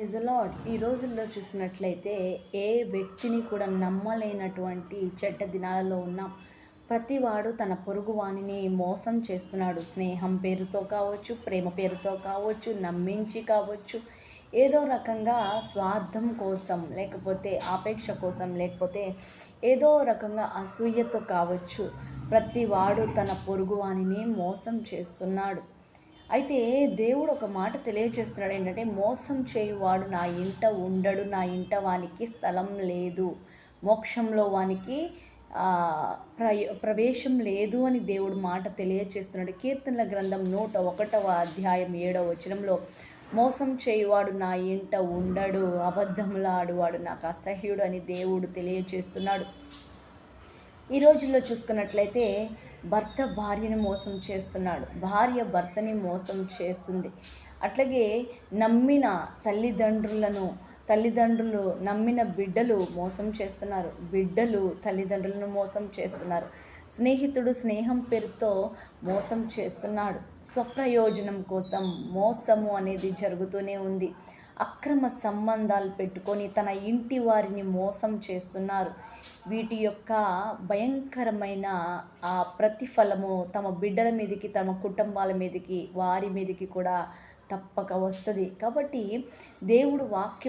Praise lord ఈ రోజుల్లో చూసినట్లయితే ఏ వ్యక్తిని కూడా నమ్మలేనటువంటి చెడ్డ దినాలలో ఉన్నాం ప్రతివాడు తన పొరుగు వాణిని మోసం చేస్తున్నాడు. స్నేహం పేరుతో కావచ్చు ప్రేమ పేరుతో కావచ్చు నమ్మించి కావచ్చు ఏదో రకంగా స్వార్థం కోసం లేకపోతే ఆపేక్ష కోసం లేకపోతే ఏదో రకంగా అసూయతో కావచ్చు ప్రతివాడు తన పొరుగువాణిని మోసం చేస్తున్నాడు. అయితే దేవుడు ఒక మాట తెలియజేస్తున్నాడు ఏంటంటే మోసం చేయువాడు నా ఇంట ఉండడు నా ఇంట వానికి స్థలం లేదు. మోక్షంలో వానికి ఆ, ప్రవేశం లేదు అని దేవుడు మాట తెలియజేస్తున్నాడు కీర్తనల గ్రంథం నూట ఒకటవ అధ్యాయం ఏడవ వచనంలో మోసం చేయువాడు నా ఇంట ఉండడు అబద్ధములాడువాడు నాకు అసహ్యుడు అని దేవుడు తెలియజేస్తున్నాడు ఈ రోజుల్లో చూసుకున్నట్లయితే భర్త భార్యని మోసం చేస్తున్నాడు. భార్య భర్తని మోసం చేస్తుంది. అట్లాగే నమ్మిన తల్లిదండ్రులను తల్లిదండ్రులు నమ్మిన బిడ్డలు మోసం చేస్తున్నారు. బిడ్డలు తల్లిదండ్రులను మోసం చేస్తున్నారు. స్నేహితుడు స్నేహం పేరుతో మోసం చేస్తున్నాడు. స్వప్రయోజనం కోసం మోసము అనేది జరుగుతూనే ఉంది. అక్రమ సంబంధాలు పెట్టుకొని తన ఇంటి వారిని మోసం చేస్తున్నారు. వీటి యొక్క భయంకరమైన ఆ ప్రతిఫలము తమ బిడ్డల మీదకి తమ కుటుంబాల మీదకి వారి మీదకి కూడా తప్పక వస్తుంది. కాబట్టి దేవుడు వాక్యం